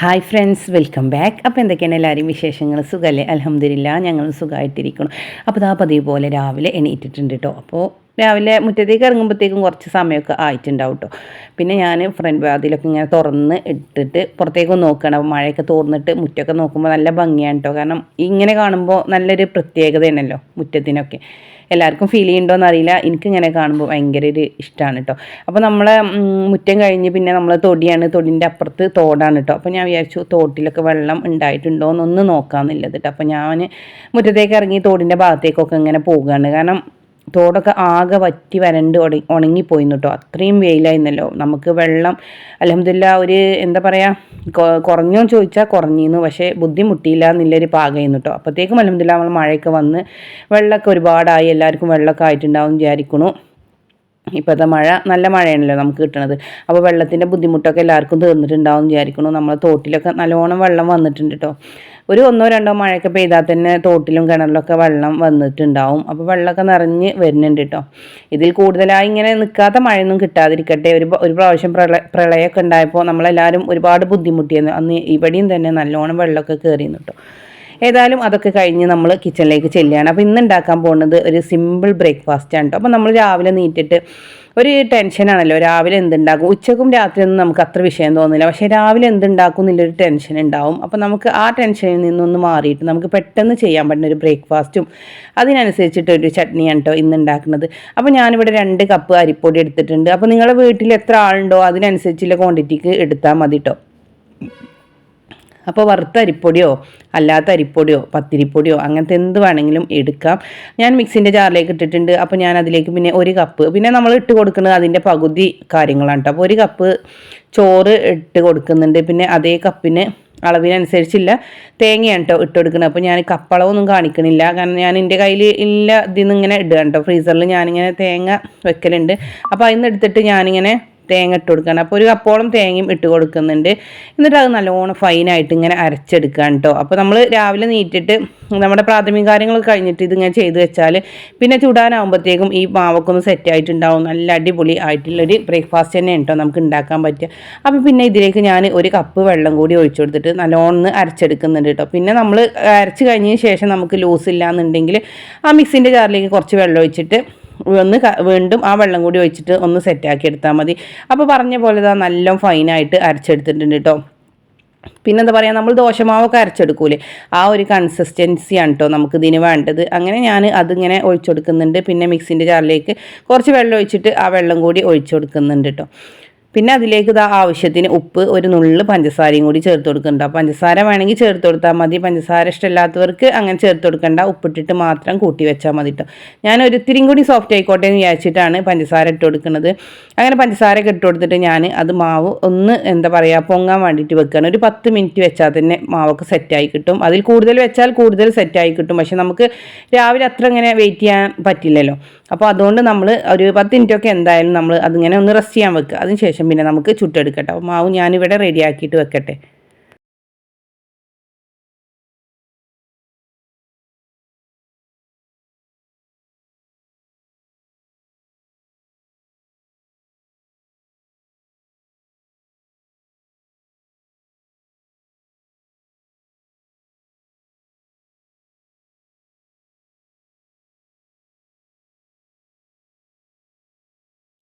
Hi friends welcome back അപ്പോൾ എന്തൊക്കെയാണ് എല്ലാവരും വിശേഷങ്ങൾ? സുഖമല്ലേ അലഹമ്മദില്ല ഞങ്ങൾ സുഖമായിട്ടിരിക്കണം അപ്പോൾ ഇതാ പതിവ് പോലെ രാവിലെ എണീറ്റിട്ടുണ്ട് കേട്ടോ അപ്പോൾ രാവിലെ മുറ്റത്തേക്ക് ഇറങ്ങുമ്പോഴത്തേക്കും കുറച്ച് സമയമൊക്കെ ആയിട്ടുണ്ടാവും കേട്ടോ പിന്നെ ഞാൻ ഫ്രണ്ട് വാതിലൊക്കെ ഇങ്ങനെ തുറന്ന് ഇട്ടിട്ട് പുറത്തേക്ക് നോക്കണം. മഴയൊക്കെ തോർന്നിട്ട് മുറ്റമൊക്കെ നോക്കുമ്പോൾ നല്ല ഭംഗിയാണ് കേട്ടോ കാരണം ഇങ്ങനെ കാണുമ്പോൾ നല്ലൊരു പ്രത്യേകതയാണല്ലോ മുറ്റത്തിനൊക്കെ. എല്ലാവർക്കും ഫീൽ ചെയ്യുന്നുണ്ടോ എനിക്ക് എനിക്കിങ്ങനെ കാണുമ്പോൾ ഭയങ്കര ഒരു ഇഷ്ടമാണ് കേട്ടോ അപ്പോൾ നമ്മളെ മുറ്റം കഴിഞ്ഞ് പിന്നെ നമ്മൾ തൊടിയാണ്. തൊടിന്റെ അപ്പുറത്ത് തോടാണ് കേട്ടോ അപ്പോൾ ഞാൻ വിചാരിച്ചു തോട്ടിലൊക്കെ വെള്ളം ഉണ്ടായിട്ടുണ്ടോ എന്നൊന്ന് നോക്കാമെന്നുള്ളത് കേട്ടോ അപ്പോൾ ഞാൻ മുറ്റത്തേക്ക് ഇറങ്ങി തോടിന്റെ ഭാഗത്തേക്കൊക്കെ ഇങ്ങനെ പോവുകയാണ് കാരണം തോടൊക്കെ ആകെ വറ്റി വരണ്ട് ഉണങ്ങിപ്പോയിന്നു കേട്ടോ അത്രയും വെയിലായിരുന്നല്ലോ. നമുക്ക് വെള്ളം അലഹമില്ല ഒരു എന്താ പറയുക കുറഞ്ഞോ ചോദിച്ചാൽ കുറഞ്ഞിരുന്നു. പക്ഷേ ബുദ്ധിമുട്ടിയില്ല എന്നുള്ളൊരു പാകമായിരുന്നു കേട്ടോ അപ്പോഴത്തേക്കും അലഹമില്ല നമ്മൾ മഴയൊക്കെ വന്ന് വെള്ളമൊക്കെ ഒരുപാടായി. എല്ലാവർക്കും വെള്ളമൊക്കെ ആയിട്ടുണ്ടാവും വിചാരിക്കണു ഇപ്പോഴത്തെ മഴ നല്ല മഴയാണല്ലോ നമുക്ക് കിട്ടണത്. അപ്പോൾ വെള്ളത്തിന്റെ ബുദ്ധിമുട്ടൊക്കെ എല്ലാവർക്കും തീർന്നിട്ടുണ്ടാവും വിചാരിക്കുന്നു. നമ്മളെ തോട്ടിലൊക്കെ നല്ലോണം വെള്ളം വന്നിട്ടുണ്ട് കേട്ടോ ഒരു ഒന്നോ രണ്ടോ മഴയൊക്കെ പെയ്താൽ തന്നെ തോട്ടിലും കിണറിലൊക്കെ വെള്ളം വന്നിട്ടുണ്ടാവും. അപ്പോൾ വെള്ളമൊക്കെ നിറഞ്ഞ് വരുന്നുണ്ട് കേട്ടോ ഇതിൽ കൂടുതലായി ഇങ്ങനെ നിൽക്കാത്ത മഴയൊന്നും കിട്ടാതിരിക്കട്ടെ. ഒരു ഒരു പ്രാവശ്യം പ്രളയ പ്രളയമൊക്കെ ഉണ്ടായപ്പോൾ നമ്മളെല്ലാവരും ഒരുപാട് ബുദ്ധിമുട്ടിയെന്ന് അന്ന് ഇവിടെയും തന്നെ നല്ലോണം വെള്ളമൊക്കെ കയറിയിരുന്നു കേട്ടോ ഏതായാലും അതൊക്കെ കഴിഞ്ഞ് നമ്മൾ കിച്ചണിലേക്ക് ചെല്ലുകയാണ്. അപ്പോൾ ഇന്ന് ഉണ്ടാക്കാൻ പോകുന്നത് ഒരു സിമ്പിൾ ബ്രേക്ക്ഫാസ്റ്റ് ആണ് കേട്ടോ അപ്പോൾ നമ്മൾ രാവിലെ നീറ്റിട്ട് ഒരു ടെൻഷനാണല്ലോ രാവിലെ എന്തുണ്ടാക്കും? ഉച്ചക്കും രാത്രിയൊന്നും നമുക്ക് അത്ര വിഷയം തോന്നില്ല പക്ഷേ രാവിലെ എന്തുണ്ടാക്കും എന്നുള്ളൊരു ടെൻഷൻ ഉണ്ടാവും. അപ്പോൾ നമുക്ക് ആ ടെൻഷനിൽ നിന്നൊന്ന് മാറിയിട്ട് നമുക്ക് പെട്ടെന്ന് ചെയ്യാൻ പറ്റുന്ന ഒരു ബ്രേക്ക്ഫാസ്റ്റും അതിനനുസരിച്ചിട്ട് ഒരു ചട്നിയാണ് കേട്ടോ ഇന്ന് ഉണ്ടാക്കുന്നത് അപ്പോൾ ഞാനിവിടെ രണ്ട് കപ്പ് അരിപ്പൊടി എടുത്തിട്ടുണ്ട്. അപ്പോൾ നിങ്ങളുടെ വീട്ടിൽ എത്ര ആളുണ്ടോ അതിനനുസരിച്ചുള്ള ക്വാണ്ടിറ്റിക്ക് എടുത്താൽ മതി കേട്ടോ അപ്പോൾ വറുത്ത അരിപ്പൊടിയോ അല്ലാത്ത അരിപ്പൊടിയോ പത്തിരിപ്പൊടിയോ അങ്ങനത്തെ എന്ത് വേണമെങ്കിലും എടുക്കാം. ഞാൻ മിക്സിന്റെ ജാറിലേക്ക് ഇട്ടിട്ടുണ്ട്. അപ്പോൾ ഞാൻ അതിലേക്ക് പിന്നെ ഒരു കപ്പ് പിന്നെ നമ്മൾ ഇട്ട് കൊടുക്കുന്നത് അതിന്റെ പകുതി കാര്യങ്ങളാണ് കേട്ടോ അപ്പോൾ ഒരു കപ്പ് ചോറ് ഇട്ട് കൊടുക്കുന്നുണ്ട്. പിന്നെ അതേ കപ്പിന് അളവിനനുസരിച്ചില്ല തേങ്ങയാണ് കേട്ടോ ഇട്ട് കൊടുക്കുന്നത്. അപ്പോൾ ഞാൻ കപ്പളവൊന്നും കാണിക്കണില്ല. കാരണം ഞാൻ എന്റെ കയ്യിൽ ഇല്ല ഇതിന്ന് ഇങ്ങനെ ഇടുക കേട്ടോ ഫ്രീസറിൽ ഞാനിങ്ങനെ തേങ്ങ വെക്കലുണ്ട്. അപ്പോൾ അതിൽ നിന്ന് എടുത്തിട്ട് ഞാനിങ്ങനെ തേങ്ങ ഇട്ട് കൊടുക്കണം. അപ്പോൾ ഒരു കപ്പോളം തേങ്ങയും ഇട്ട് കൊടുക്കുന്നുണ്ട്. എന്നിട്ട് അത് നല്ലോണം ഫൈനായിട്ട് ഇങ്ങനെ അരച്ചെടുക്കാൻ കേട്ടോ അപ്പോൾ നമ്മൾ രാവിലെ നീറ്റിട്ട് നമ്മുടെ പ്രാഥമിക കാര്യങ്ങൾ കഴിഞ്ഞിട്ട് ഇതിങ്ങനെ ചെയ്ത് വെച്ചാൽ പിന്നെ ചുടാനാകുമ്പോഴത്തേക്കും ഈ മാവൊക്കെ ഒന്ന് സെറ്റ് ആയിട്ടുണ്ടാവും. നല്ല അടിപൊളി ആയിട്ടുള്ളൊരു ബ്രേക്ക്ഫാസ്റ്റ് തന്നെ കേട്ടോ നമുക്ക് ഉണ്ടാക്കാൻ പറ്റുക അപ്പോൾ പിന്നെ ഇതിലേക്ക് ഞാൻ ഒരു കപ്പ് വെള്ളം കൂടി ഒഴിച്ചു കൊടുത്തിട്ട് നല്ലോണം അരച്ചെടുക്കുന്നുണ്ട് കേട്ടോ പിന്നെ നമ്മൾ അരച്ച് കഴിഞ്ഞതിന് ശേഷം നമുക്ക് ലൂസ് ഇല്ലാന്നുണ്ടെങ്കിൽ ആ മിക്സിന്റെ ജാറിലേക്ക് കുറച്ച് വെള്ളം ഒഴിച്ചിട്ട് ഒന്ന് വീണ്ടും ആ വെള്ളം കൂടി ഒഴിച്ചിട്ട് ഒന്ന് സെറ്റാക്കി എടുത്താൽ മതി. അപ്പോൾ പറഞ്ഞ പോലെ ഇതാ നല്ല ഫൈനായിട്ട് അരച്ചെടുത്തിട്ടുണ്ട് കേട്ടോ പിന്നെ എന്താ പറയുക നമ്മൾ ദോശമാവൊക്കെ അരച്ചെടുക്കൂലേ? ആ ഒരു കൺസിസ്റ്റൻസി ആണ് കേട്ടോ നമുക്ക് ഇതിന് വേണ്ടത്. അങ്ങനെ ഞാൻ അതിങ്ങനെ ഒഴിച്ചു കൊടുക്കുന്നുണ്ട് പിന്നെ മിക്സിന്റെ ജാറിലേക്ക് കുറച്ച് വെള്ളം ഒഴിച്ചിട്ട് ആ വെള്ളം കൂടി ഒഴിച്ചു കൊടുക്കുന്നുണ്ട് കേട്ടോ പിന്നെ അതിലേക്ക് ഇതാ ആവശ്യത്തിന് ഉപ്പ് ഒരു നുള്ളു പഞ്ചസാരയും കൂടി ചേർത്ത് കൊടുക്കണ്ട പഞ്ചസാര വേണമെങ്കിൽ ചേർത്ത് കൊടുത്താൽ മതി. പഞ്ചസാര ഇഷ്ടമില്ലാത്തവർക്ക് അങ്ങനെ ചേർത്ത് കൊടുക്കണ്ട. ഉപ്പിട്ടിട്ട് മാത്രം കൂട്ടി വെച്ചാൽ മതി കേട്ടോ ഞാൻ ഒരിത്തിരിയും കൂടി സോഫ്റ്റ് ആയിക്കോട്ടെ എന്ന് വിചാരിച്ചിട്ടാണ് പഞ്ചസാര ഇട്ട് കൊടുക്കുന്നത്. അങ്ങനെ പഞ്ചസാരയൊക്കെ ഇട്ട് കൊടുത്തിട്ട് ഞാൻ അത് മാവ് ഒന്ന് എന്താ പറയുക പൊങ്ങാൻ വേണ്ടിയിട്ട് വെക്കുകയാണ് ഒരു പത്ത് മിനിറ്റ് വെച്ചാൽ തന്നെ മാവൊക്കെ സെറ്റായി കിട്ടും. അതിൽ കൂടുതൽ വെച്ചാൽ കൂടുതൽ സെറ്റായി കിട്ടും. പക്ഷെ നമുക്ക് രാവിലെ അത്ര ഇങ്ങനെ വെയിറ്റ് ചെയ്യാൻ പറ്റില്ലല്ലോ. അപ്പോൾ അതുകൊണ്ട് നമ്മൾ ഒരു പത്ത് മിനിറ്റൊക്കെ എന്തായാലും നമ്മൾ അതിങ്ങനെ ഒന്ന് റെസ്റ്റ് ചെയ്യാൻ വെക്കുക അതിന് ശേഷം പിന്നെ നമുക്ക് ചുട്ടെടുക്കട്ടെ. അപ്പോൾ മാവ് ഞാനിവിടെ റെഡിയാക്കിയിട്ട് വെക്കട്ടെ.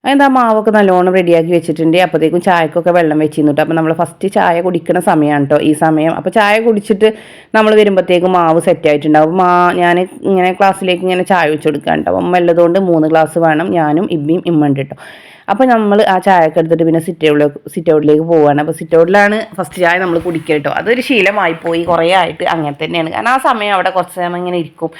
എന്താ മാവൊക്കെ നല്ലോണം റെഡിയാക്കി വെച്ചിട്ടുണ്ട്. അപ്പോഴത്തേക്കും ചായക്കൊക്കെ വെള്ളം വെച്ചിരുന്നു കേട്ടോ അപ്പോൾ നമ്മൾ ഫസ്റ്റ് ചായ കുടിക്കുന്ന സമയമാണ് കേട്ടോ ഈ സമയം. അപ്പോൾ ചായ കുടിച്ചിട്ട് നമ്മൾ വരുമ്പോഴത്തേക്കും മാവ് സെറ്റ് ആയിട്ടുണ്ടാവും. മാ ഞാൻ ഇങ്ങനെ ക്ലാസ്സിലേക്ക് ഇങ്ങനെ ചായ വെച്ച് കൊടുക്കാൻ കേട്ടോ അമ്മ ഉള്ളതുകൊണ്ട് മൂന്ന് ഗ്ലാസ് വേണം. ഞാനും ഇമ്മിയും ഇമ്മുണ്ട് കേട്ടോ അപ്പോൾ നമ്മൾ ആ ചായയൊക്കെ എടുത്തിട്ട് പിന്നെ സിറ്റ് ഔട്ടിലേക്ക് സിറ്റ് ഔട്ടിലേക്ക് പോവുകയാണ് അപ്പോൾ സിറ്റ് ഔട്ടിലാണ് ഫസ്റ്റ് ചായ നമ്മൾ കുടിക്കുക കേട്ടോ അതൊരു ശീലമായിപ്പോയി കുറേ ആയിട്ട് അങ്ങനെ തന്നെയാണ്. കാരണം ആ സമയം അവിടെ കുറച്ച് സമയം ഇങ്ങനെ ഇരിക്കും.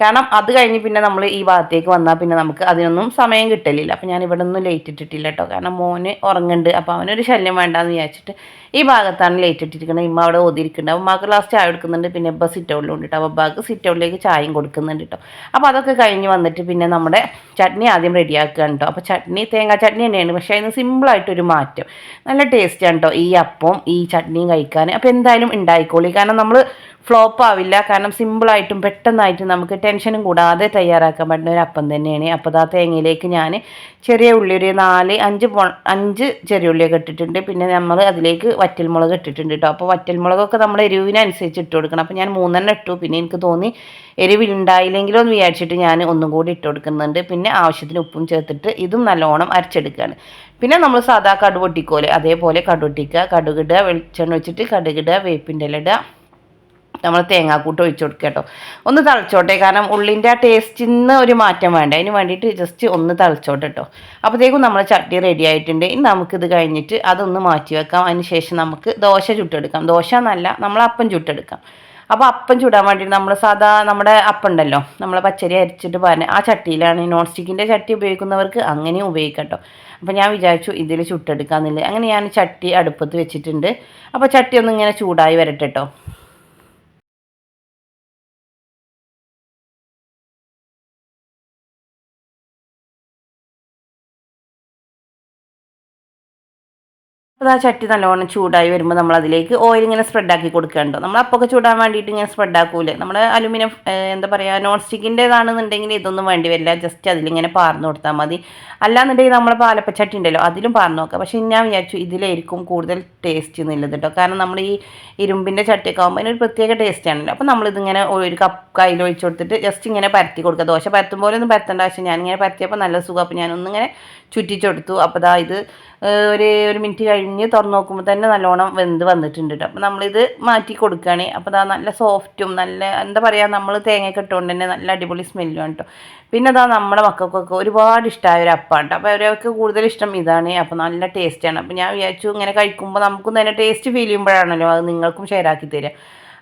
കാരണം അത് കഴിഞ്ഞ് പിന്നെ നമ്മൾ ഈ ഭാഗത്തേക്ക് വന്നാൽ പിന്നെ നമുക്ക് അതിനൊന്നും സമയം കിട്ടലില്ല. അപ്പോൾ ഞാൻ ഇവിടെ ഒന്നും ലേറ്റ് ഇട്ടിട്ടില്ല കേട്ടോ കാരണം മോന് ഉറങ്ങുന്നുണ്ട് അപ്പോൾ അവനൊരു ശല്യം വേണ്ടെന്ന് വിചാരിച്ചിട്ട് ഈ ഭാഗത്താണ് ലേറ്റ് ഇട്ടിരിക്കുന്നത് ഇമ്മ അവിടെ ഓതിരിക്കുന്നുണ്ട് ഉമ്മാക്ക് ലാസ്റ്റ് ചായ കൊടുക്കുന്നുണ്ട്. പിന്നെ ഇപ്പം സിറ്റ് ഔട്ടിലുണ്ട് കേട്ടോ അപ്പോൾ ബാഗ് സിറ്റ് ഔട്ടിലേക്ക് ചായയും കൊടുക്കുന്നുണ്ട് കേട്ടോ അപ്പോൾ അതൊക്കെ കഴിഞ്ഞ് വന്നിട്ട് പിന്നെ നമ്മുടെ ചട്നി ആദ്യം റെഡിയാക്കുകയാണ് കേട്ടോ അപ്പോൾ ചട്നി തേങ്ങാ ചട്നി തന്നെയാണ്. പക്ഷേ അതിന് സിമ്പിളായിട്ടൊരു മാറ്റം. നല്ല ടേസ്റ്റാണ് കേട്ടോ ഈ അപ്പം ഈ ചട്നിയും കഴിക്കാൻ. അപ്പോൾ എന്തായാലും ഉണ്ടായിക്കോളി. കാരണം നമ്മൾ ഫ്ലോപ്പ് ആവില്ല. കാരണം സിമ്പിളായിട്ടും പെട്ടെന്നായിട്ടും നമുക്ക് ടെൻഷനും കൂടാതെ തയ്യാറാക്കാൻ പറ്റുന്ന ഒരു അപ്പം തന്നെയാണ്. അപ്പോൾ ആ തേങ്ങയിലേക്ക് ഞാൻ ചെറിയ ഉള്ളി ഒരു നാല് അഞ്ച് പൊ അഞ്ച് ചെറിയ ഉള്ളിയൊക്കെ ഇട്ടിട്ടുണ്ട്. പിന്നെ നമ്മൾ അതിലേക്ക് വറ്റൽമുളക് ഇട്ടിട്ടുണ്ട് കേട്ടോ അപ്പോൾ വറ്റൽമുളകൊക്കെ നമ്മൾ എരിവിനനുസരിച്ച് ഇട്ട് കൊടുക്കണം. അപ്പോൾ ഞാൻ മൂന്നെണ്ണം ഇട്ടു. പിന്നെ എനിക്ക് തോന്നി എരിവുണ്ടായില്ലെങ്കിലോ എന്ന് വിചാരിച്ചിട്ട് ഞാൻ ഒന്നും കൂടി ഇട്ട് കൊടുക്കുന്നുണ്ട്. പിന്നെ ആവശ്യത്തിന് ഉപ്പും ചേർത്തിട്ട് ഇതും നല്ലോണം അരച്ചെടുക്കുകയാണ് പിന്നെ നമ്മൾ സാധാ കടുവൊട്ടിക്കോലെ അതേപോലെ കടുവൊട്ടിക്കുക കടുകിടുക വെളിച്ചെണ്ണ വെച്ചിട്ട് കടുകിടുക വേപ്പിന്റെ ഇല ഇടുക. നമ്മൾ തേങ്ങാക്കൂട്ട് ഒഴിച്ചു കൊടുക്കുക കേട്ടോ. ഒന്ന് തളിച്ചോട്ടെ. കാരണം ഉള്ളിന്റെ ആ ടേസ്റ്റിൽ നിന്ന് ഒരു മാറ്റം വേണ്ട. അതിന് വേണ്ടിയിട്ട് ജസ്റ്റ് ഒന്ന് തളിച്ചോട്ടെ കേട്ടോ അപ്പോഴത്തേക്കും നമ്മൾ ചട്ടി റെഡി ആയിട്ടുണ്ട്. ഇനി നമുക്കിത് കഴിഞ്ഞിട്ട് അതൊന്ന് മാറ്റി വെക്കാം. അതിന് ശേഷം നമുക്ക് ദോശ ചുട്ടെടുക്കാം. ദോശ എന്നല്ല നമ്മൾ അപ്പം ചുട്ടെടുക്കാം. അപ്പോൾ അപ്പം ചുടാൻ വേണ്ടിയിട്ട് നമ്മൾ സാധാ നമ്മുടെ അപ്പുണ്ടല്ലോ നമ്മൾ പച്ചരി അരച്ചിട്ട് പറഞ്ഞ ആ ചട്ടിയിലാണ് നോൺ സ്റ്റിക്കിന്റെ ചട്ടി ഉപയോഗിക്കുന്നവർക്ക് അങ്ങനെയും ഉപയോഗിക്കാം കേട്ടോ അപ്പോൾ ഞാൻ വിചാരിച്ചു ഇതിൽ ചുട്ടെടുക്കാമെന്നില്ല അങ്ങനെ ഞാൻ ചട്ടി അടുപ്പത്ത് വെച്ചിട്ടുണ്ട്. അപ്പോൾ ചട്ടി ഒന്ന് ഇങ്ങനെ ചൂടായി വരട്ടെ അപ്പോൾ ആ ചട്ടി നല്ലോണം ചൂടായി വരുമ്പോൾ നമ്മൾ അതിലേക്ക് ഓയിൽ ഇങ്ങനെ സ്പ്രെഡാക്കി കൊടുക്കേണ്ടോ നമ്മൾ അപ്പൊക്കെ ചൂടാൻ വേണ്ടിയിട്ട് ഇങ്ങനെ സ്പ്രെഡാക്കൂലേ നമ്മുടെ അലുമിനിയം എന്താ പറയുക നോൺ സ്റ്റിക്കിന്റെതാണെന്നുണ്ടെങ്കിൽ ഇതൊന്നും വേണ്ടി വരില്ല. ജസ്റ്റ് അതിലിങ്ങനെ പാർന്നു കൊടുത്താൽ മതി. അല്ലാന്നുണ്ടെങ്കിൽ നമ്മളെ പാലപ്പച്ചട്ടി ഉണ്ടല്ലോ അതിലും പാർന്നു നോക്കാം. പക്ഷേ ഞാൻ വിചാരിച്ചു ഇതിലായിരിക്കും കൂടുതൽ ടേസ്റ്റ് എന്നുള്ളത് കേട്ടോ കാരണം നമ്മൾ ഈ ഇരുമ്പിന്റെ ചട്ടിയൊക്കെ ആകുമ്പോൾ അതിനൊരു പ്രത്യേക ടേസ്റ്റ് ആണല്ലോ. അപ്പോൾ നമ്മളിതിങ്ങനെ ഒരു കപ്പ് കയ്യിൽ ഒഴിച്ചു കൊടുത്തിട്ട് ജസ്റ്റ് ഇങ്ങനെ പരത്തി കൊടുക്കുക. ദോശ പരത്തും പോലെ പരത്തേണ്ട ആവശ്യം ഞാനിങ്ങനെ പരത്തിയപ്പോൾ നല്ല സുഖം. അപ്പോൾ ഞാനൊന്നിങ്ങനെ ചുറ്റിച്ചെടുത്തു. അപ്പോൾ ദാ ഇത് ഒരു ഒരു മിനിറ്റ് കഴിഞ്ഞ് തുറന്നു നോക്കുമ്പോൾ തന്നെ നല്ലോണം വെന്ത് വന്നിട്ടുണ്ട് കേട്ടോ അപ്പോൾ നമ്മളിത് മാറ്റി കൊടുക്കുകയാണ് അപ്പോൾ ദാ നല്ല സോഫ്റ്റും നല്ല എന്താ പറയുക നമ്മൾ തേങ്ങയൊക്കെ ഇട്ടുകൊണ്ട് തന്നെ നല്ല അടിപൊളി സ്മെല്ലും കേട്ടോ പിന്നെ അതാ നമ്മുടെ മക്കൾക്കൊക്കെ ഒരുപാട് ഇഷ്ടമായ ഒരു അപ്പാണ് അപ്പോൾ അവരൊക്കെ കൂടുതൽ ഇഷ്ടം ഇതാണ്. അപ്പോൾ നല്ല ടേസ്റ്റാണ്. അപ്പോൾ ഞാൻ വിചാരിച്ചു ഇങ്ങനെ കഴിക്കുമ്പോൾ നമുക്കും തന്നെ ടേസ്റ്റ് ഫീൽ ചെയ്യുമ്പോഴാണല്ലോ അത് നിങ്ങൾക്കും ഷെയർ ആക്കി തരിക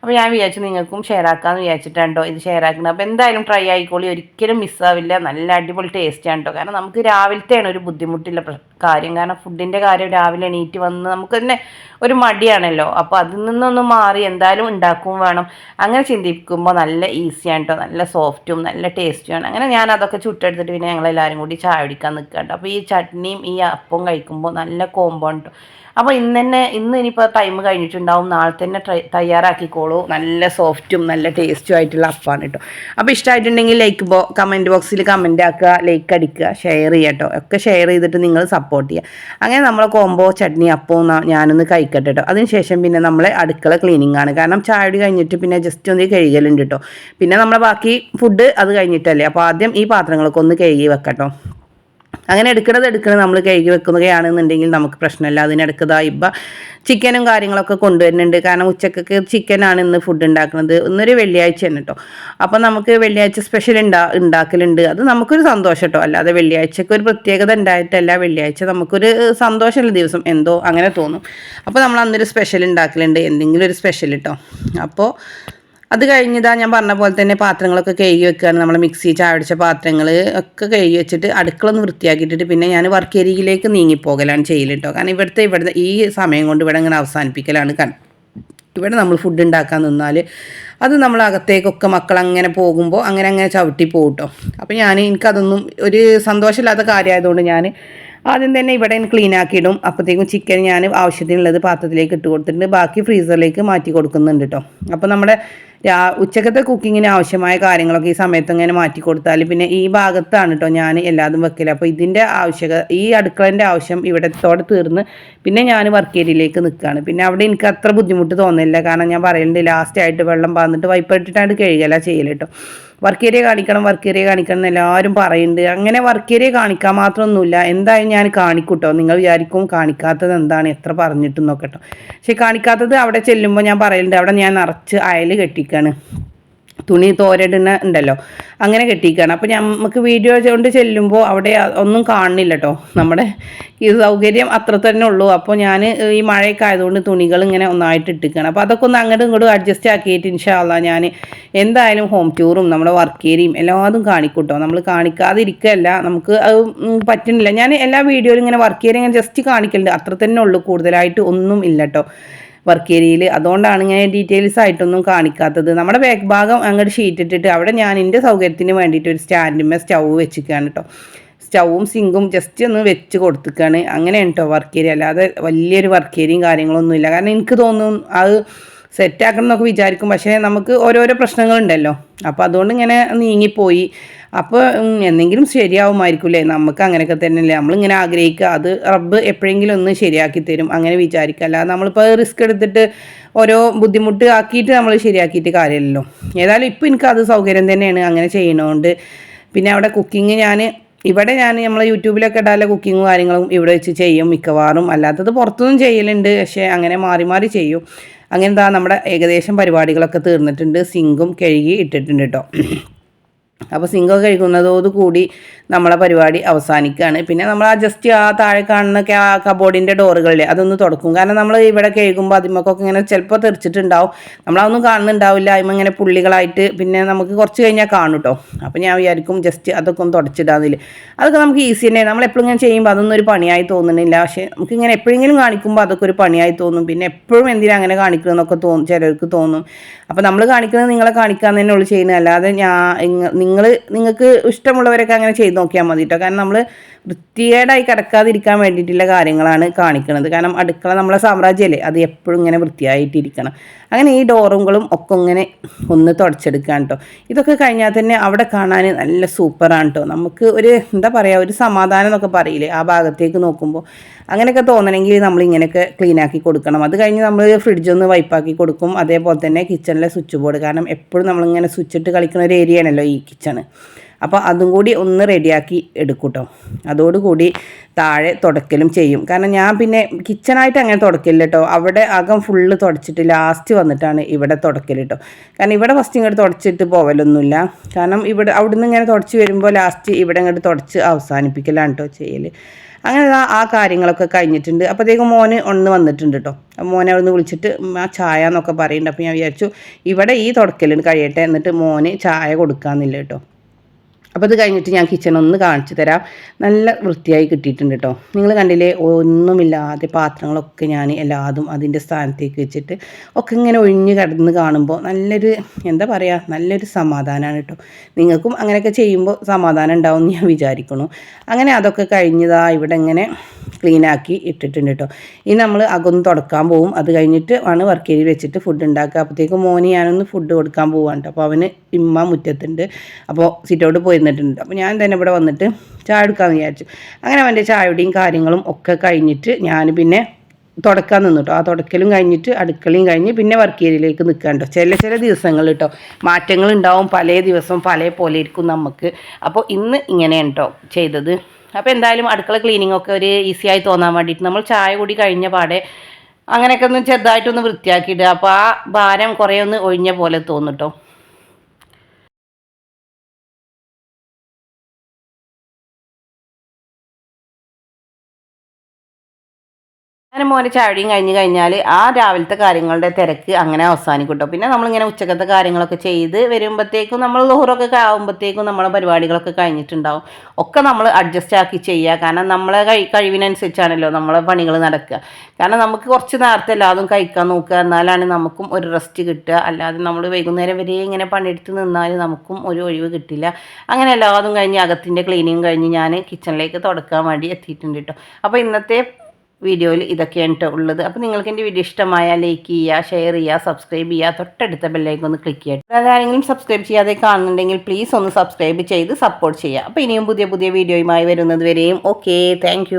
അപ്പോൾ ഞാൻ വിചാരിച്ചു നിങ്ങൾക്കും ഷെയർ ആക്കാമെന്ന് വിചാരിച്ചിട്ടുണ്ടോ ഇത് ഷെയർ ആക്കുന്നത് അപ്പോൾ എന്തായാലും ട്രൈ ആയിക്കോളി. ഒരിക്കലും മിസ്സാവില്ല നല്ല അടിപൊളി ടേസ്റ്റ് ആണ് കേട്ടോ കാരണം നമുക്ക് രാവിലത്തെയാണ് ഒരു ബുദ്ധിമുട്ടില്ല കാര്യം. കാരണം ഫുഡിന്റെ കാര്യം രാവിലെ എണീറ്റ് വന്ന് നമുക്ക് തന്നെ ഒരു മടിയാണല്ലോ. അപ്പോൾ അതിൽ നിന്നൊന്ന് മാറി എന്തായാലും ഉണ്ടാക്കും വേണം. അങ്ങനെ ചിന്തിക്കുമ്പോൾ നല്ല ഈസിയാണ് കേട്ടോ നല്ല സോഫ്റ്റും നല്ല ടേസ്റ്റുമാണ് അങ്ങനെ ഞാൻ അതൊക്കെ ചുട്ടെടുത്തിട്ട് പിന്നെ ഞങ്ങളെല്ലാവരും കൂടി ചായ കുടിക്കാൻ നിൽക്കാണ്ട് അപ്പോൾ ഈ ചട്നിയും ഈ അപ്പവും കഴിക്കുമ്പോൾ നല്ല കോമ്പോ കേട്ടോ അപ്പോൾ ഇന്ന് തന്നെ ഇന്ന് ഇനിയിപ്പോൾ ടൈം കഴിഞ്ഞിട്ടുണ്ടാവും. നാളെ തന്നെ തയ്യാറാക്കിക്കോളൂ. നല്ല സോഫ്റ്റും നല്ല ടേസ്റ്റും ആയിട്ടുള്ള അപ്പാണ് കേട്ടോ അപ്പോൾ ഇഷ്ടമായിട്ടുണ്ടെങ്കിൽ ലൈക്ക് ബോ കമന്റ് ബോക്സിൽ കമന്റ് ആക്കുക ലൈക്ക് അടിക്കുക ഷെയർ ചെയ്യാം കേട്ടോ ഒക്കെ ഷെയർ ചെയ്തിട്ട് നിങ്ങൾ സപ്പോർട്ട് ചെയ്യുക അങ്ങനെ നമ്മളെ കോമ്പോ ചട്നി അപ്പവും ഞാനൊന്ന് കഴിക്കട്ടെ കേട്ടോ അതിനുശേഷം പിന്നെ നമ്മളെ അടുക്കള ക്ലീനിങ് ആണ്. കാരണം ചായടി കഴിഞ്ഞിട്ട് പിന്നെ ജസ്റ്റ് ഒന്ന് കഴുകലുണ്ട് കേട്ടോ പിന്നെ നമ്മളെ ബാക്കി ഫുഡ് അത് കഴിഞ്ഞിട്ടല്ലേ. അപ്പോൾ ആദ്യം ഈ പാത്രങ്ങളൊക്കെ ഒന്ന് കഴുകി വെക്കട്ടോ. അങ്ങനെ എടുക്കണത് എടുക്കണത് നമ്മൾ കഴുകി വെക്കുകയാണെന്നുണ്ടെങ്കിൽ നമുക്ക് പ്രശ്നമില്ല. അതിനിടയ്ക്ക് ഇപ്പം ചിക്കനും കാര്യങ്ങളൊക്കെ കൊണ്ടുവരുന്നുണ്ട്. കാരണം ഉച്ചക്കൊക്കെ ചിക്കനാണ് ഇന്ന് ഫുഡ് ഉണ്ടാക്കുന്നത്. ഇന്നൊരു വെള്ളിയാഴ്ച തന്നെ കേട്ടോ അപ്പോൾ നമുക്ക് വെള്ളിയാഴ്ച സ്പെഷ്യൽ ഉണ്ടാ ഉണ്ടാക്കലുണ്ട് അത് നമുക്കൊരു സന്തോഷം കേട്ടോ അല്ലാതെ വെള്ളിയാഴ്ചക്ക് ഒരു പ്രത്യേകത ഉണ്ടായിട്ടല്ല വെള്ളിയാഴ്ച നമുക്കൊരു സന്തോഷമുള്ള ദിവസം എന്തോ അങ്ങനെ തോന്നും. അപ്പോൾ നമ്മൾ അന്നൊരു സ്പെഷ്യൽ ഉണ്ടാക്കലുണ്ട് എന്തെങ്കിലും ഒരു സ്പെഷ്യൽ കേട്ടോ അപ്പോൾ അത് കഴിഞ്ഞതാ ഞാൻ പറഞ്ഞ പോലെ തന്നെ പാത്രങ്ങളൊക്കെ കഴുകി വെക്കുകയാണ് നമ്മൾ മിക്സി ചാടിച്ച പാത്രങ്ങൾ ഒക്കെ കഴുകി വെച്ചിട്ട് അടുക്കള ഒന്ന് വൃത്തിയാക്കിയിട്ടിട്ട് പിന്നെ ഞാൻ വർക്ക് ഏരിയയിലേക്ക് നീങ്ങിപ്പോകലാണ് ചെയ്യൽ കേട്ടോ കാരണം ഇവിടുത്തെ ഇവിടുത്തെ ഈ സമയം കൊണ്ട് ഇവിടെ ഇങ്ങനെ അവസാനിപ്പിക്കലാണ്. കൺ ഇവിടെ നമ്മൾ ഫുഡ് ഉണ്ടാക്കാൻ നിന്നാൽ അത് നമ്മൾ അകത്തേക്കൊക്കെ മക്കൾ അങ്ങനെ പോകുമ്പോൾ അങ്ങനെ അങ്ങനെ ചവിട്ടി പോകട്ടോ കേട്ടോ അപ്പോൾ ഞാൻ എനിക്കതൊന്നും ഒരു സന്തോഷമില്ലാത്ത കാര്യമായതുകൊണ്ട് ഞാൻ ആദ്യം തന്നെ ഇവിടെ ക്ലീൻ ആക്കിയിടും. അപ്പോഴത്തേക്കും ചിക്കൻ ഞാൻ ആവശ്യത്തിനുള്ളത് പാത്രത്തിലേക്ക് ഇട്ട് കൊടുത്തിട്ടുണ്ട്. ബാക്കി ഫ്രീസറിലേക്ക് മാറ്റി കൊടുക്കുന്നുണ്ട് കേട്ടോ അപ്പോൾ നമ്മുടെ ഉച്ചക്കത്തെ കുക്കിങ്ങിന് ആവശ്യമായ കാര്യങ്ങളൊക്കെ ഈ സമയത്ത് ഇങ്ങനെ മാറ്റി കൊടുത്താൽ പിന്നെ ഈ ഭാഗത്താണ് കേട്ടോ ഞാൻ എല്ലാതും വെക്കൽ. അപ്പോൾ ഇതിന്റെ ആവശ്യകത ഈ അടുക്കളേന്റെ ആവശ്യം ഇവിടത്തോടെ തീർന്ന് പിന്നെ ഞാൻ വർക്ക് ഏരിയയിലേക്ക് നിൽക്കുകയാണ് പിന്നെ അവിടെ എനിക്ക് അത്ര ബുദ്ധിമുട്ട് തോന്നില്ല കാരണം ഞാൻ പറയുന്നുണ്ട് ലാസ്റ്റ് ആയിട്ട് വെള്ളം പാന്നിട്ട് വൈപ്പ് ഇട്ടിട്ടാണ് കഴുകല ചെയ്യൽ കേട്ടോ വർക്ക് ഏരിയ കാണിക്കണം വർക്ക് ഏരിയ കാണിക്കണം എന്ന് എല്ലാവരും പറയുന്നുണ്ട്. അങ്ങനെ വർക്ക് ഏരിയ കാണിക്കാൻ മാത്രമൊന്നുമില്ല. എന്തായാലും ഞാൻ കാണിക്കൂട്ടോ. നിങ്ങൾ വിചാരിക്കും കാണിക്കാത്തത് എന്താണ്? എത്ര പറഞ്ഞിട്ടും നോക്കട്ടോ. പക്ഷെ കാണിക്കാത്തത് അവിടെ ചെല്ലുമ്പോൾ ഞാൻ പറയലുണ്ട്. അവിടെ ഞാൻ നിറച്ച് അയൽ കെട്ടിക്കാണ്. തുണി തോരടുന്ന ഉണ്ടല്ലോ. അങ്ങനെ കെട്ടിക്കുകയാണ് അപ്പോൾ നമുക്ക് വീഡിയോ കൊണ്ട് ചെല്ലുമ്പോൾ അവിടെ ഒന്നും കാണുന്നില്ല കേട്ടോ നമ്മുടെ ഈ സൗകര്യം അത്ര തന്നെ ഉള്ളൂ. അപ്പോൾ ഞാൻ ഈ മഴയൊക്കെ ആയതുകൊണ്ട് തുണികൾ ഇങ്ങനെ ഒന്നായിട്ട് ഇട്ടിക്കുകയാണ് അപ്പോൾ അതൊക്കെ ഒന്ന് അങ്ങോട്ടും ഇങ്ങോട്ടും അഡ്ജസ്റ്റ് ആക്കിയിട്ട് ഇൻഷാല്ല ഞാൻ എന്തായാലും ഹോം ടൂറും നമ്മുടെ വർക്ക് ഏരിയയും എല്ലാതും കാണിക്കൂട്ടോ. നമ്മൾ കാണിക്കാതിരിക്കുകയല്ല നമുക്ക് അത് പറ്റുന്നില്ല. ഞാൻ എല്ലാ വീഡിയോയിലും ഇങ്ങനെ വർക്ക് ഏരിയ ഇങ്ങനെ ജസ്റ്റ് കാണിക്കലുണ്ട്. അത്ര തന്നെ ഉള്ളൂ. കൂടുതലായിട്ട് ഒന്നും ഇല്ല കേട്ടോ വർക്ക് ഏരിയയിൽ അതുകൊണ്ടാണ് ഇങ്ങനെ ഡീറ്റെയിൽസ് ആയിട്ടൊന്നും കാണിക്കാത്തത്. നമ്മുടെ ബാക്ക് ഭാഗം അങ്ങോട്ട് ഷീറ്റ് ഇട്ടിട്ട് അവിടെ ഞാൻ എന്റെ സൗകര്യത്തിന് വേണ്ടിയിട്ട് ഒരു സ്റ്റാൻഡിന്മേൽ സ്റ്റൗ വെച്ചിരിക്കുകയാണ് കേട്ടോ സ്റ്റൗവും സിങ്കും ജസ്റ്റ് ഒന്ന് വെച്ച് കൊടുത്തിക്കാണ്. അങ്ങനെയാണ് കേട്ടോ വർക്ക് ഏരിയ അല്ലാതെ വലിയൊരു വർക്ക് ഏരിയയും കാര്യങ്ങളൊന്നുമില്ല കാരണം എനിക്ക് തോന്നും അത് സെറ്റാക്കണം എന്നൊക്കെ വിചാരിക്കും. പക്ഷേ നമുക്ക് ഓരോരോ പ്രശ്നങ്ങളുണ്ടല്ലോ. അപ്പോൾ അതുകൊണ്ട് ഇങ്ങനെ നീങ്ങിപ്പോയി. അപ്പോൾ എന്തെങ്കിലും ശരിയാവുമായിരിക്കില്ലേ? നമുക്ക് അങ്ങനെയൊക്കെ തന്നെയല്ലേ? നമ്മളിങ്ങനെ ആഗ്രഹിക്കുക. അത് റബ്ബ് എപ്പോഴെങ്കിലും ഒന്ന് ശരിയാക്കി തരും. അങ്ങനെ വിചാരിക്കുക. അല്ലാതെ നമ്മളിപ്പോൾ റിസ്ക് എടുത്തിട്ട് ഓരോ ബുദ്ധിമുട്ട് ആക്കിയിട്ട് നമ്മൾ ശരിയാക്കിയിട്ട് കാര്യമില്ലല്ലോ. ഏതായാലും ഇപ്പോൾ എനിക്ക് അത് സൗകര്യം തന്നെയാണ് അങ്ങനെ ചെയ്യണോണ്ട്. പിന്നെ അവിടെ കുക്കിംഗ് ഞാൻ ഇവിടെ ഞാൻ നമ്മൾ യൂട്യൂബിലൊക്കെ ഇടാലെ കുക്കിങ്ങും കാര്യങ്ങളും ഇവിടെ വെച്ച് ചെയ്യും മിക്കവാറും. അല്ലാത്തത് പുറത്തുനിന്നും ചെയ്യലുണ്ട്. പക്ഷേ അങ്ങനെ മാറി മാറി ചെയ്യും. അങ്ങനെ എന്താ നമ്മുടെ ഏകദേശം പരിപാടികളൊക്കെ തീർന്നിട്ടുണ്ട്. സിങ്കും കഴുകി ഇട്ടിട്ടുണ്ട് കേട്ടോ അപ്പോൾ സിംഗം കഴിക്കുന്നതോടുകൂടി നമ്മളെ പരിപാടി അവസാനിക്കുകയാണ് പിന്നെ നമ്മൾ ആ ജസ്റ്റ് ആ താഴെ കാണുന്ന കബോർഡിന്റെ ഡോറുകളിലെ അതൊന്ന് തുടക്കും. കാരണം നമ്മൾ ഇവിടെ കഴുകുമ്പോൾ അതിമക്കൊക്കെ ഇങ്ങനെ ചിലപ്പോൾ തെറിച്ചിട്ടുണ്ടാവും. നമ്മളതൊന്നും കാണുന്നുണ്ടാവില്ല. അതിമ ഇങ്ങനെ പുള്ളികളായിട്ട് പിന്നെ നമുക്ക് കുറച്ച് കഴിഞ്ഞാൽ കാണും കേട്ടോ അപ്പോൾ ഞാൻ വിചാരിക്കും ജസ്റ്റ് അതൊക്കെ ഒന്ന് തുടച്ചിടാന്നില്ല അതൊക്കെ നമുക്ക് ഈസി തന്നെ നമ്മളെപ്പോഴും ഇങ്ങനെ ചെയ്യുമ്പോൾ അതൊന്നും ഒരു പണിയായി തോന്നുന്നില്ല. പക്ഷേ നമുക്ക് ഇങ്ങനെ എപ്പോഴെങ്കിലും കാണിക്കുമ്പോൾ അതൊക്കെ ഒരു പണിയായി തോന്നും. പിന്നെ എപ്പോഴും എന്തിനാ അങ്ങനെ കാണിക്കണമെന്നൊക്കെ തോന്നും ചിലർക്ക് തോന്നും. അപ്പോൾ നമ്മൾ കാണിക്കുന്നത് നിങ്ങളെ കാണിക്കാൻ തന്നെ ഉള്ളു ചെയ്യുന്നത്. അല്ലാതെ ഞാൻ നിങ്ങൾ നിങ്ങൾക്ക് ഇഷ്ടമുള്ളവരൊക്കെ അങ്ങനെ ചെയ്ത് നോക്കിയാൽ മതി കേട്ടോ കാരണം നമ്മൾ വൃത്തികേടായി കിടക്കാതിരിക്കാൻ വേണ്ടിയിട്ടുള്ള കാര്യങ്ങളാണ് കാണിക്കുന്നത് കാരണം അടുക്കള നമ്മളെ സാമ്രാജ്യമല്ലേ അത് എപ്പോഴും ഇങ്ങനെ വൃത്തിയായിട്ടിരിക്കണം. അങ്ങനെ ഈ ഡോറുകളും ഒക്കെ ഇങ്ങനെ ഒന്ന് തുടച്ചെടുക്കാൻ കേട്ടോ ഇതൊക്കെ കഴിഞ്ഞാൽ തന്നെ അവിടെ കാണാൻ നല്ല സൂപ്പറാണ് കേട്ടോ നമുക്ക് ഒരു എന്താ പറയുക ഒരു സമാധാനം എന്നൊക്കെ പറയില്ലേ ആ ഭാഗത്തേക്ക് നോക്കുമ്പോൾ അങ്ങനെയൊക്കെ തോന്നണമെങ്കിൽ നമ്മൾ ഇങ്ങനെയൊക്കെ ക്ലീൻ ആക്കി കൊടുക്കണം. അത് കഴിഞ്ഞ് നമ്മൾ ഫ്രിഡ്ജ് ഒന്ന് വൈപ്പാക്കി കൊടുക്കും. അതേപോലെ തന്നെ കിച്ചണിലെ സ്വിച്ച് ബോർഡ് കാരണം എപ്പോഴും നമ്മളിങ്ങനെ സ്വിച്ച് ഇട്ട് കളിക്കുന്ന ഒരു ഏരിയ ആണല്ലോ ഈ കിച്ചണ് അപ്പോൾ അതും കൂടി ഒന്ന് റെഡിയാക്കി എടുക്കൂട്ടോ. കേട്ടോ അതോടുകൂടി താഴെ തുടക്കലും ചെയ്യും. കാരണം ഞാൻ പിന്നെ കിച്ചണായിട്ട് അങ്ങനെ തുടക്കില്ല കേട്ടോ അവിടെ അകം ഫുള്ള് തുടച്ചിട്ട് ലാസ്റ്റ് വന്നിട്ടാണ് ഇവിടെ തുടക്കൽ കേട്ടോ കാരണം ഇവിടെ ഫസ്റ്റ് ഇങ്ങോട്ട് തുടച്ചിട്ട് പോവലൊന്നുമില്ല. കാരണം ഇവിടെ അവിടുന്ന് ഇങ്ങനെ തുടച്ച് വരുമ്പോൾ ലാസ്റ്റ് ഇവിടെ ഇങ്ങോട്ട് തുടച്ച് അവസാനിപ്പിക്കലാണ് കേട്ടോ ചെയ്യൽ അങ്ങനെ ആ കാര്യങ്ങളൊക്കെ കഴിഞ്ഞിട്ടുണ്ട്. അപ്പോഴത്തേക്കും മോന് ഒന്ന് വന്നിട്ടുണ്ട് കേട്ടോ മോനെ അവിടെ നിന്ന് വിളിച്ചിട്ട് ആ ചായ എന്നൊക്കെ പറയുന്നുണ്ട് അപ്പോൾ ഞാൻ വിചാരിച്ചു ഇവിടെ ഈ തുടക്കലുണ്ട് കഴിയട്ടെ എന്നിട്ട് മോന് ചായ കൊടുക്കാമെന്നില്ല കേട്ടോ അപ്പോൾ ഇത് കഴിഞ്ഞിട്ട് ഞാൻ കിച്ചൺ ഒന്ന് കാണിച്ചു തരാം. നല്ല വൃത്തിയായി കിട്ടിയിട്ടുണ്ട് കേട്ടോ നിങ്ങൾ കണ്ടില്ലേ ഒന്നുമില്ലാതെ പാത്രങ്ങളൊക്കെ ഞാൻ എല്ലാതും അതിന്റെ സ്ഥാനത്തേക്ക് വെച്ചിട്ട് ഒക്കെ ഇങ്ങനെ ഒഴിഞ്ഞ് കിടന്ന് കാണുമ്പോൾ നല്ലൊരു എന്താ പറയുക നല്ലൊരു സമാധാനമാണ് കേട്ടോ നിങ്ങൾക്കും അങ്ങനെയൊക്കെ ചെയ്യുമ്പോൾ സമാധാനം ഉണ്ടാവും എന്ന് ഞാൻ വിചാരിക്കുന്നു. അങ്ങനെ അതൊക്കെ കഴിഞ്ഞതാ ഇവിടെ ഇങ്ങനെ ക്ലീനാക്കി ഇട്ടിട്ടുണ്ട് കേട്ടോ ഇനി നമ്മൾ അകൊന്ന് തുടക്കാൻ പോവും. അത് കഴിഞ്ഞിട്ട് ആണ് വർക്ക് ഏരിയയിൽ വെച്ചിട്ട് ഫുഡ് ഉണ്ടാക്കുക. അപ്പോഴത്തേക്കും മോന് ഞാനൊന്ന് ഫുഡ് കൊടുക്കാൻ പോവാണ് കേട്ടോ അപ്പോൾ അവന് ഇമ്മ മുറ്റത്തുണ്ട്. അപ്പോൾ സിറ്റൗട്ട് പോയിരുന്നിട്ടുണ്ട് അപ്പോൾ ഞാൻ തന്നെ ഇവിടെ വന്നിട്ട് ചായ എടുക്കാമെന്ന് വിചാരിച്ചു. അങ്ങനെ അവന്റെ ചായയുടെയും കാര്യങ്ങളും ഒക്കെ കഴിഞ്ഞിട്ട് ഞാൻ പിന്നെ തുടക്കാൻ നിന്നു കേട്ടോ ആ തുടക്കലും കഴിഞ്ഞിട്ട് അടുക്കളയും കഴിഞ്ഞ് പിന്നെ വർക്ക് ഏരിയയിലേക്ക് നിൽക്കാൻ കേട്ടോ ചില ചില ദിവസങ്ങൾ കേട്ടോ മാറ്റങ്ങൾ ഉണ്ടാവും പല ദിവസവും പല പോലെ ഇരിക്കും നമുക്ക് അപ്പോൾ ഇന്ന് ഇങ്ങനെയാണ് കേട്ടോ ചെയ്തത്. അപ്പോൾ എന്തായാലും അടുക്കള ക്ലീനിങ് ഒക്കെ ഒരു ഈസി ആയി തോന്നാൻ വേണ്ടിയിട്ട് നമ്മൾ ചായ കൂടി കഴിഞ്ഞ പാടെ അങ്ങനെയൊക്കെ ഒന്ന് ചെറുതായിട്ടൊന്ന് വൃത്തിയാക്കിയിടുക. അപ്പോൾ ആ ഭാരം കുറേ ഒന്ന് ഒഴിഞ്ഞ പോലെ തോന്നും അങ്ങനെ മോനെ ചാടിയും കഴിഞ്ഞ് കഴിഞ്ഞാൽ ആ രാവിലത്തെ കാര്യങ്ങളുടെ തിരക്ക് അങ്ങനെ അവസാനിക്കും കേട്ടോ പിന്നെ നമ്മളിങ്ങനെ ഉച്ചക്കത്തെ കാര്യങ്ങളൊക്കെ ചെയ്ത് വരുമ്പോഴത്തേക്കും നമ്മൾ ലോഹറൊക്കെ ആകുമ്പോഴത്തേക്കും നമ്മളെ പരിപാടികളൊക്കെ കഴിഞ്ഞിട്ടുണ്ടാവും. ഒക്കെ നമ്മൾ അഡ്ജസ്റ്റ് ആക്കി ചെയ്യുക കാരണം നമ്മളെ കഴി കഴിവിനനുസരിച്ചാണല്ലോ നമ്മളെ പണികൾ നടക്കുക. കാരണം നമുക്ക് കുറച്ച് നേരത്തെ എല്ലാതും കഴിക്കാൻ നോക്കുക. എന്നാലാണ് നമുക്കും ഒരു റെസ്റ്റ് കിട്ടുക. അല്ലാതെ നമ്മൾ വൈകുന്നേരം വരെ ഇങ്ങനെ പണിയെടുത്ത് നിന്നാൽ നമുക്കും ഒരു ഒഴിവ് കിട്ടില്ല. അങ്ങനെ എല്ലാതും കഴിഞ്ഞ് അകത്തിന്റെ ക്ലീനിങ് കഴിഞ്ഞ് ഞാൻ കിച്ചണിലേക്ക് തുടക്കാൻ വേണ്ടി എത്തിയിട്ടുണ്ട് കേട്ടോ അപ്പോൾ ഇന്നത്തെ വീഡിയോയിൽ ഇതൊക്കെയാണ് കേട്ടോ ഉള്ളത്. അപ്പോൾ നിങ്ങൾക്ക് എന്റെ വീഡിയോ ഇഷ്ടമായാൽ ലൈക്ക് ചെയ്യുക ഷെയർ ചെയ്യുക സബ്സ്ക്രൈബ് ചെയ്യുക. തൊട്ടടുത്ത ബെല്ലൈക്ക് ഒന്ന് ക്ലിക്ക് ചെയ്യുക അതായത് ആരെങ്കിലും സബ്സ്ക്രൈബ് ചെയ്യാതെ കാണുന്നുണ്ടെങ്കിൽ പ്ലീസ് ഒന്ന് സബ്സ്ക്രൈബ് ചെയ്ത് സപ്പോർട്ട് ചെയ്യുക. അപ്പോൾ ഇനിയും പുതിയ പുതിയ വീഡിയോയുമായി വരുന്നത് വരെയും. Okay thank